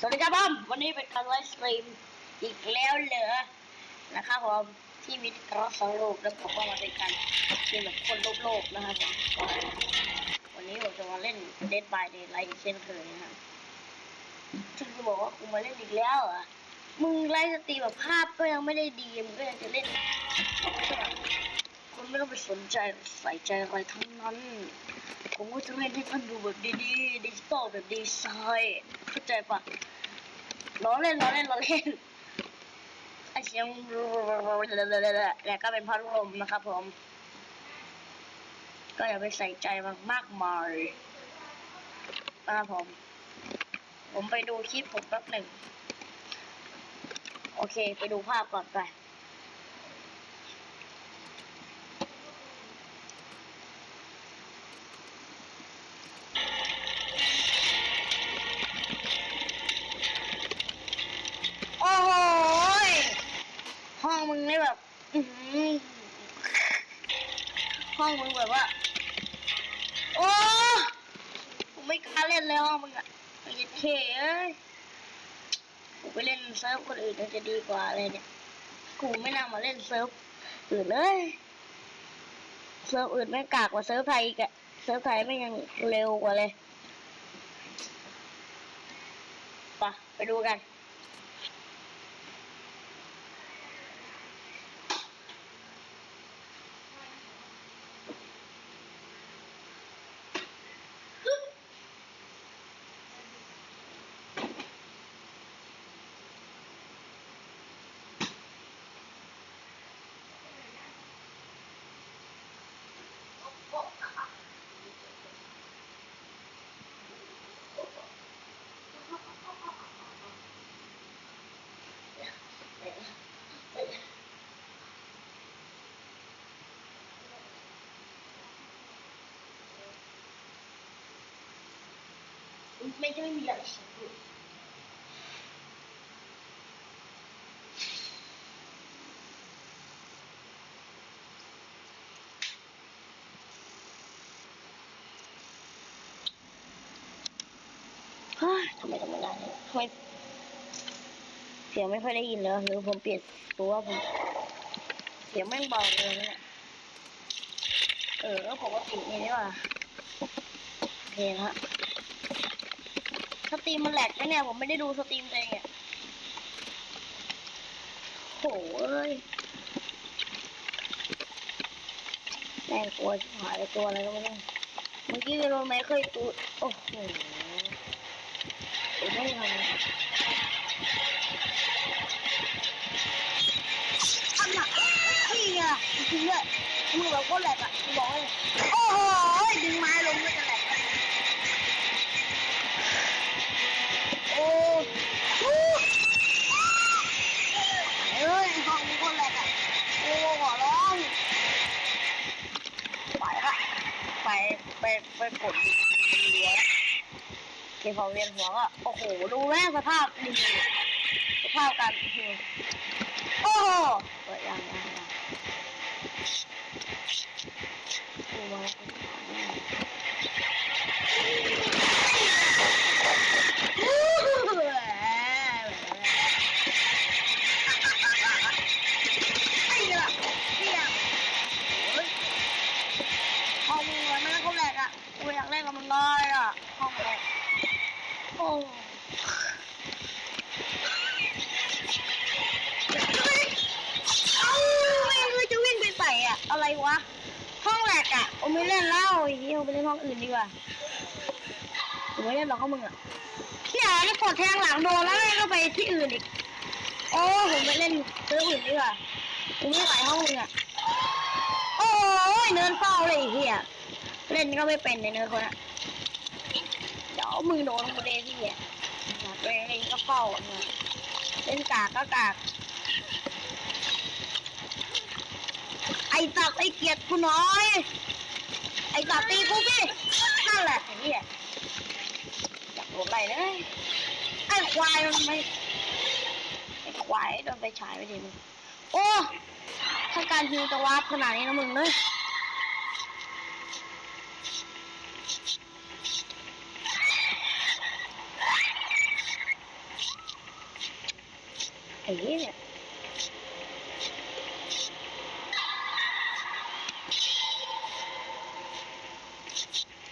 สวัสดีครับผมวันนี้เป็นการไลฟ์สตรีมอีกแล้วเหรอนะครับผมที่มีกระสโลกแล้วผมก็มาเป็นการเป็นแบบคนโลกโลกนะครับวันนี้ผมจะมาเล่น Dead by Daylight เช่นเคยนะครับซึ่งจะบอกว่ากูมาเล่นอีกแล้วอะมึงไลฟ์สตรีมแบบภาพก็ยังไม่ได้ดีมึงก็ยังจะเล่น คุณไม่ต้องไปสนใจใส่ใจอะไรทั้งนั้น ผมก็จะเล่นให้ท่านดูแบบดีๆดิจิตอลแบบดีไซน์เข้าใจปะล้อเล่นล้อเล่นล้อเล่นไอเสียงแล้วก็เป็นพัดลมนะครับผม ก็อย่าไปใส่ใจมันมากมายนะครับผม ผมไปดูคลิปผมแป๊บหนึ่ง โอเค ไปดูภาพก่อนไป เซิร์ฟคนอื่นจะดีกว่าอะไรเนี่ย กูไม่น่ามาเล่นเซิร์ฟอื่นเลยเซิร์ฟอื่นไม่กากกว่าเซิร์ฟไทยอีกอะเซิร์ฟไทยไม่ยังเร็วกว่าเลยไปะไปดูกัน ไม่ใช่ไม่มีอะไรฉันพูดเฮ้ยทำไมทำไม่ได้เนี่ยทำไมเสียงไม่ค่อยได้ยินเลยหรือผมเปลี่ยนตัวผมเสียงไม่งเบาเลยนะเนี่ยเออแล้วผมก็ปิดนี่ดีกว่าโอเคฮะ ตรีมมันแหลกไหมเนี่ย ผมไม่ได้ดูสตรีมตัวเองเนี่ยโหเอ้ยแม่งกลัวหายตัวอะไรก็ไม่รู้เมื่อกี้โดนไม้เคยตูดโอ้โหไม่ทันทำหนักพี่อะจริงๆด้วยมือแบบโคตรแหลกอะบอกเลยโอ้โหดึงไม้ลงก็จะแหลก ไปไปกดเหลือเคพอเวียนหัวก็โอ้โหดูแม่สภาพดีสภาพการคือโอ้โห เล่นกับมึงเลยอะห้องแหลกโอ้อ้าไม่เคยจะวิ่งไปใส่อะ อะไรวะ ห้องแหลกอะโอไม่เล่นแล้วไอ้เหี้ยไปเล่นห้องอื่นดีกว่าผมไม่เล่นหรอกห้องมึงอะเนี่ยนี่กดแทงหลังโดนแล้วแม่งก็ไปที่อื่นอีก โอ้ผมไปเล่นเซิร์ฟอื่นดีกว่าผมไม่ไหวห้องมึงอะ โอ้ยเนินเฝ้าเลยไอ้เฮียเล่นก็ไม่เป็นในเนินคนอะ เดี๋ยวมึงโดนกูเดที่อะอยากเล่นเล่นก็เฝ้าะเนี่ยเล่นกากก็กาก ไอ้ตักไอ้เกียรติกูน้อย ไอ้ตักตีกูพี่นั่นแหละไอ้เหี้ยอยากโดนอะไรเลยไอ้ควายมันไม่ไอ้ควายโดนไปฉายไปดิมึงโอ้ถ้าการฮิวจะวาร์ปขนาดนี้นะมึงเลย ไอ้เหี้ย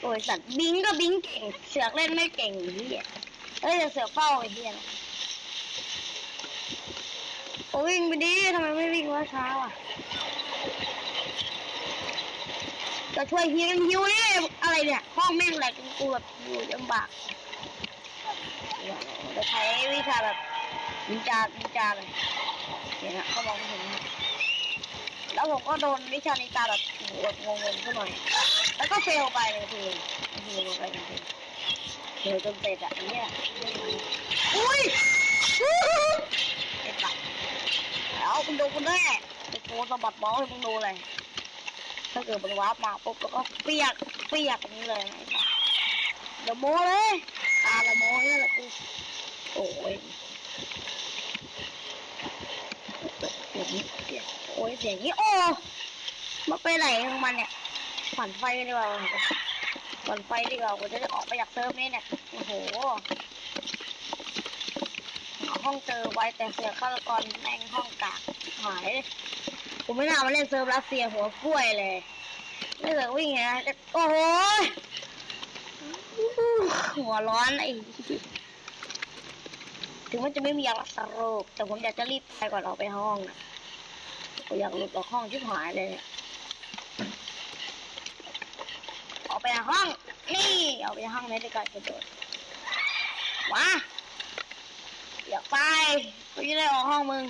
โอ้ยสัตว์บิงก็บิงเก่ง เสือกเล่นไม่เก่งไอ้เหี้ยเอ้ยแต่เสือกเฝ้าไอ้เหี้ยนะโอ้วิ่งไปดิทำไมไม่วิ่งวะเช้าอะจะช่วยเฮียกันฮิวนี่อะไรเนี่ยห้องแม่งแหลกกูแบบอยู่ลำบากจะใช้วิชาแบบ นินจานินจาเลยเนี่ยนะเขามองไม่เห็นแล้วผมก็โดนวิชานินจาแบบแบบงงๆขึ้นหน่อย แล้วก็เฟลไปเลยทีทีลไปจริงๆเฟลจนเสร็จอะเนี่ยอุ้ยไอ้ปัดแล้วมึงดูกูแน่ไอ้โกสะบัดเมาส์ให้มึงดูเลยถ้าเกิดมันวาร์ปมาปุ๊บแล้วก็เปียกเปียกอย่างนี้เลยเดี๋ยวโมเลยตาละโมนี่แหละกูโอ้ย เสียงนี้เสียงโอ้ยเสียงนี้โอ้มาไปไหนของมันเนี่ยปั่นไฟดีกว่าปั่นไฟดีกว่ากูจะได้ออกไปจากเซิร์ฟนี้เนี่ยโอ้โหห้องเจอไว้แต่เสียฆาตกรแม่งห้องกากหายเลยกูไม่น่ามาเล่นเซิร์ฟรัสเซียหัวกล้วยเลยไม่เหลือวิ่งไงโอ้โหหัวร้อนไอ้ถึงมันจะไม่มีอะไรสรุปแต่ผมอยากจะรีบไปก่อนออกไปห้องนะ อยากหลุดออกห้องชิบหายเลยเนี่ยออกไปจากห้อง นี่ออกไปจากห้องไม่ได้การกระโดดมาอยากไปกูจะได้ออกห้องมึง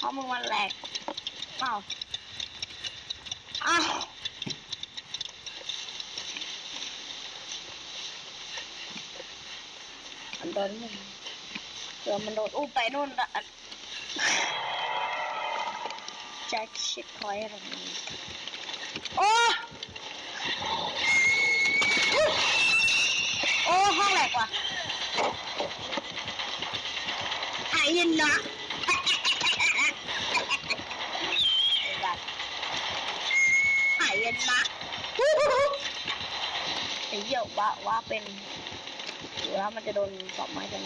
ห้องมึงมันแหลกอ้าวอ้าวมันโดนมึงเผื่อมันโดนอุ้มไปนู่นละ แจ็คชิดคอยอะไรนี่โอ้อุ๊ยโอ้ห้องแหลกว่ะหายยินนะไอ้สัสหายยินนะไอ้เหี้ยว่าว่าเป็นหรือว่ามันจะโดนสอบไม้กัน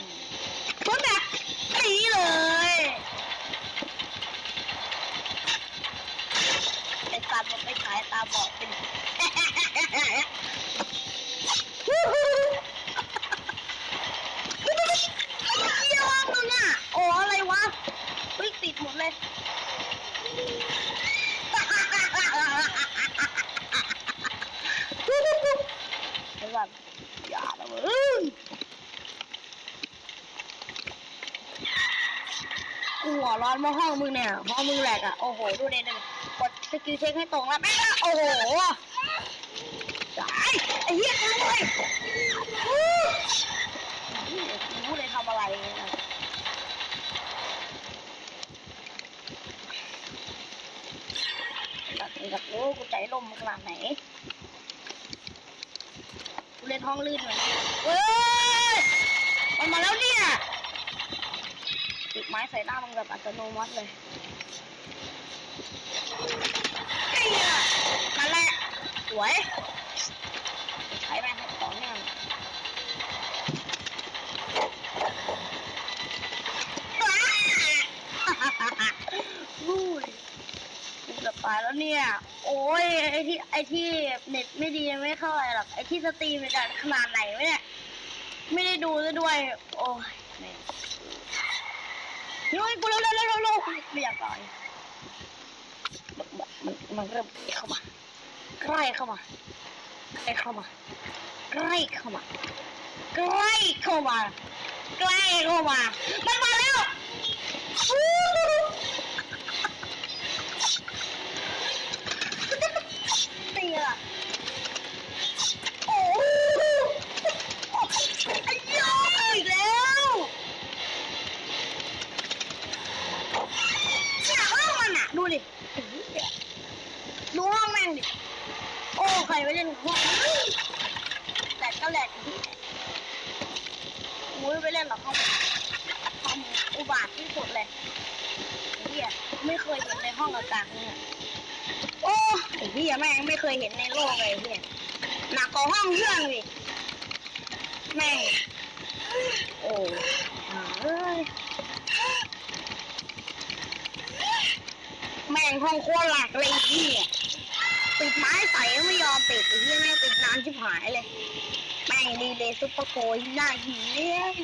เพิ่งแบบตีเลยไอ้สัตว์มันไปขายตาบอดเป็นเยี่ยมมึงอะโอ้อะไรวะเฮ้ยติดหมดเลยไอ้แบบอย่าละมึงกูหัวร้อนมาห้องมึงเนี่ยห้องมึงแหลกอะ โอ้โห ดูเด่นงกด สกิลเช็คให้ตรงแล้วแม่โอ้โหไอ้ไอ้เหี้ยกูรู้เลยรู้เลยทำอะไรเนี่ยนะแบบนี้กับโอ้กูใจลมขนาดไหนกูเล่นห้องลื่นเหมือนกันเว้ยมันมาแล้วเนี่ยติดไม้ใส่หน้ามันแบบอัตโนมัติเลยไอ้เหี้ย นั่นแหละสวยใช้แม่งให้ต่อเนื่องบู้ยกูเกือบตายแล้วเนี่ย โอ้ยไอที่ไอที่เน็ตไม่ดียังไม่เข้าอะไรหรอกไอที่สตรีมมันจะขนาดไหนวะเนี่ยไม่ได้ดูซะด้วย โอ้ยแม่งเฮ้ยกูเร็วเร็วเร็วเร็วเร็วไม่อยากต่อย มันมันเริ่มเข้ามา ใกล้เข้ามาใกล้เข้ามาใกล้เข้ามาใกล้เข้ามาใกล้เข้ามามันมาแล้วอู้ตีอะโอ้โหไอ้ยออีกแล้วเนี่ยห้องมันอะ ดูดิโอ้โหดูห้อ งแม่งดิ โอ้ใครไม่เล่นห้องแหลกก็แหลกมุ้ยไปเล่นหรอกห้องห้องอุบาทที่สุดเลยไอ้เหี้ยไม่เคยเห็นในห้องอากาศเนี่ยโอ้ไอ้เหี้ยแม่งไม่เคยเห็นในโลกเลยไอ้เหี้ยหนักกว่าห้องเครื่องดิแม่งโอ้หาเอ้ยห้องโคตรหลักเลยไอ้เหี้ย ปิดไม้ใส่ก็ไม่ยอมปิดไอ้เหี้ยแม่งปิดนานชิบหายเลยแม่งดีเลยซุปเปอร์โกยหน้าหินเลย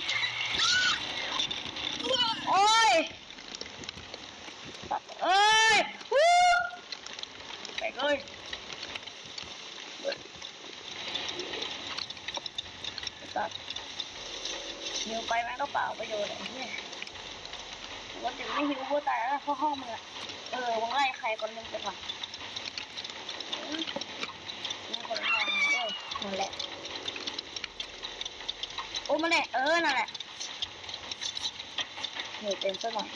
โอ้ยเอ้ยวู้ไปเลยตัดหิวไปแม่งก็เปล่าประโยชน์ไอ้เหี้ยว่าถึงไม่หิวกูตายแล้วเพราห้องมึงอะเออมึงไล่ใครคนหนึ่งไปก่อน นั่นแหละ โอ้มาแหละ เออ นั่นแหละเหนื่อยเต็มซะหน่อย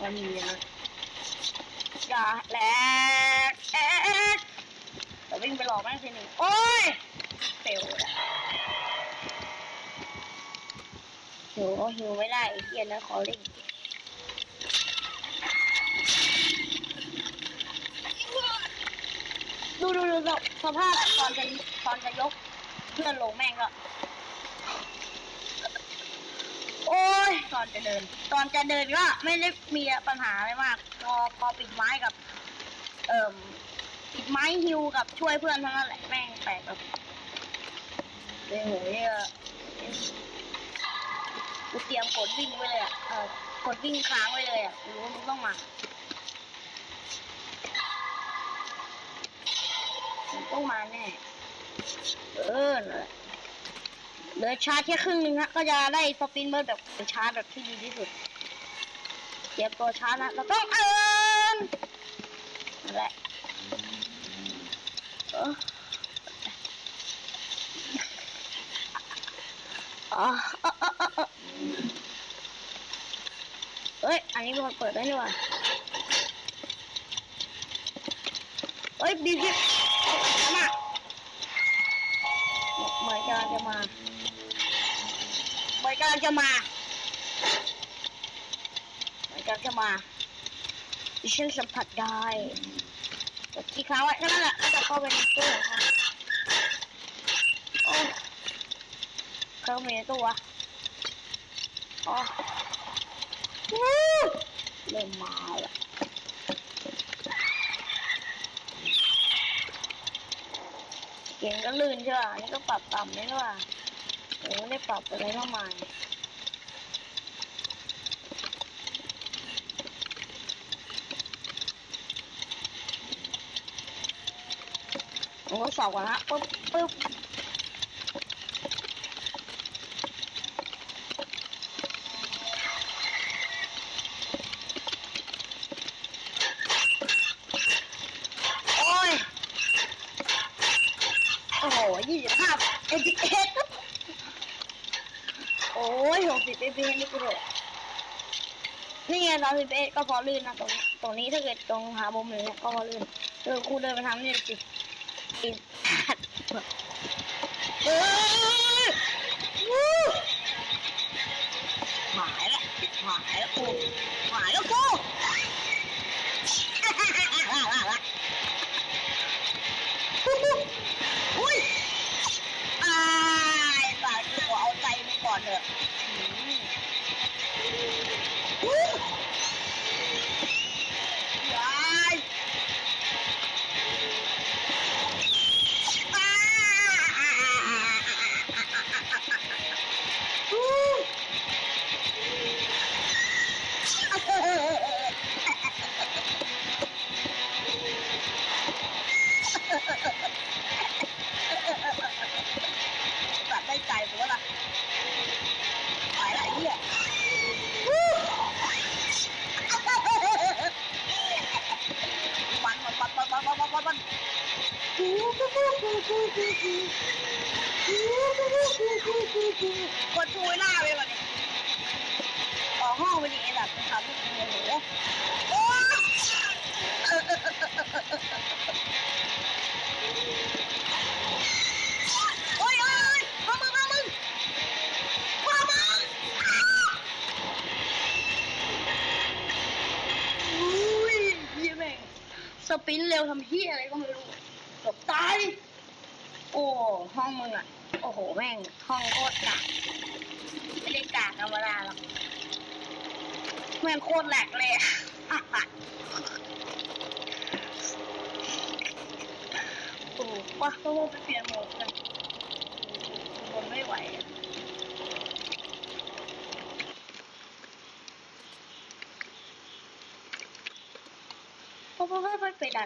มันมีนะอย่าแหลกเอ๊ะแต่วิ่งไปหลอกแม่งทีหนึ่งโอ้ยเฟลอะหิวก็หิวไม่ได้ไอ้เหี้ยนะขอเล่น ดูดูดูสภาพตอนจะตอนจะยกเพื่อนลงแม่งก็โอ้ยตอนจะเดิน ตอนจะเดินก็ไม่ได้มีปัญหาอะไรมากพอพอปิดไม้กับ เอ่มปิดไม้ฮิวกับช่วยเพื่อนเท่านั้นแหละแม่งแตกแบบเลยโหยกูเตรียมกดวิ่งไว้เลยอะเออกดวิ่งค้างไว้เลยอะรู้ว่ามึงต้องมา มึงต้องมาแน่ เออและเหลือชาร์จแค่ครึ่งหนึงฮะก็จะได้สปินเบิร์ดแบบชาร์จแบบที่ดีที่สุดเตรียมตัวชาร์จนะเราต้องเอินนั่นแหละเอออ๋ออ๋ออ๋ออ๋อเอ้ย อันนี้มันเปิดได้นี่หว่าเอ้ยบีบี มาเหมือนกำลังจะมาเหมือนกำลังจะมาเหมือนกำลังจะมาดิฉันสัมผัสได้กดที่ค้าไว้แค่นั้นแหละแล้วจะเข้าไปในตู้ค่ะโอ้เข้าไปในตู้วะอ๋อเริ่มมาแล้ว เก่งก็ลื่นใช่ป่ะนี่ก็ปรับต่ำนี่ใช่ป่ะโอ้ไม่ได้ปรับอะไรมากมายผมก็สอบก่อนฮะปึ๊บปึ๊บโอ้ย โอ้โหยี่สิบห้าเอ็ดเอ็ดโอ้ ยหกสิบเอ็ดนี่กูเลยนี่ไงสามสิบเอ็ดก็พอลื่นนะตรงตรงนี้ถ้าเกิดตรงหามุมเลยเนี่ยก็พอลื่นเออครูเดินไปทำนี่สิ คนช่วยหน้าไปวันนี้ออกห้องไปดิไอ้หลับทำให้กูโมโหโอ้โอ้ยโอ้ยมามึงมามึงมามึงอุ้ยเฮียแม่งสปินเร็วทำเฮียอะไรก็ไม่รู้ ห้องมึงอะโอ้โห แม่ง ห้องโคตรกากไม่ได้กากธรรมดาหรอกแม่งโคตรแหลกเลยโอ้ว้าก็ว่าไปเปลี่ยนหมดเลยทนไม่ไหวเพรอะว่าไปไปดัน